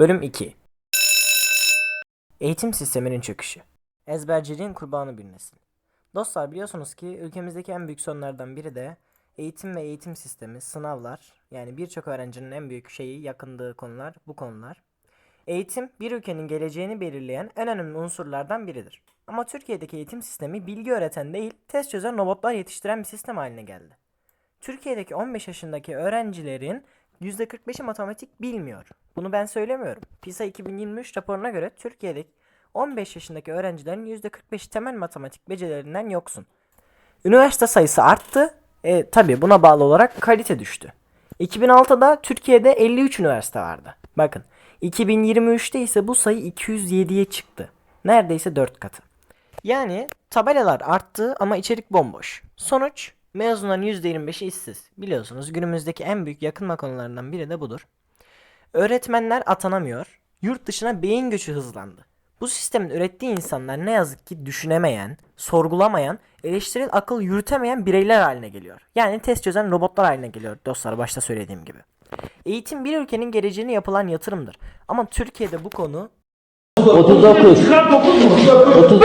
Bölüm 2 Eğitim sisteminin çöküşü Ezberciliğin kurbanı bir nesil. Dostlar biliyorsunuz ki ülkemizdeki en büyük sorunlardan biri de eğitim ve eğitim sistemi, sınavlar. Yani birçok öğrencinin en büyük şeyi, yakındığı konular bu konular. Eğitim bir ülkenin geleceğini belirleyen en önemli unsurlardan biridir. Ama Türkiye'deki eğitim sistemi bilgi öğreten değil, test çözen robotlar yetiştiren bir sistem haline geldi. Türkiye'deki 15 yaşındaki öğrencilerin %45'i matematik bilmiyor. Bunu ben söylemiyorum. PISA 2023 raporuna göre Türkiye'deki 15 yaşındaki öğrencilerin %45'i temel matematik becerilerinden yoksun. Üniversite sayısı arttı. E, tabi buna bağlı olarak kalite düştü. 2006'da Türkiye'de 53 üniversite vardı. Bakın 2023'te ise bu sayı 207'ye çıktı. Neredeyse 4 katı. Yani tabelalar arttı ama içerik bomboş. Sonuç mezunların %25'i işsiz. Biliyorsunuz günümüzdeki en büyük yakınma konularından biri de budur. Öğretmenler atanamıyor. Yurt dışına beyin göçü hızlandı. Bu sistemin ürettiği insanlar ne yazık ki düşünemeyen, sorgulamayan, eleştirel akıl yürütemeyen bireyler haline geliyor. Yani test çözen robotlar haline geliyor dostlar başta söylediğim gibi. Eğitim bir ülkenin geleceğine yapılan yatırımdır. Ama Türkiye'de bu konu 39 30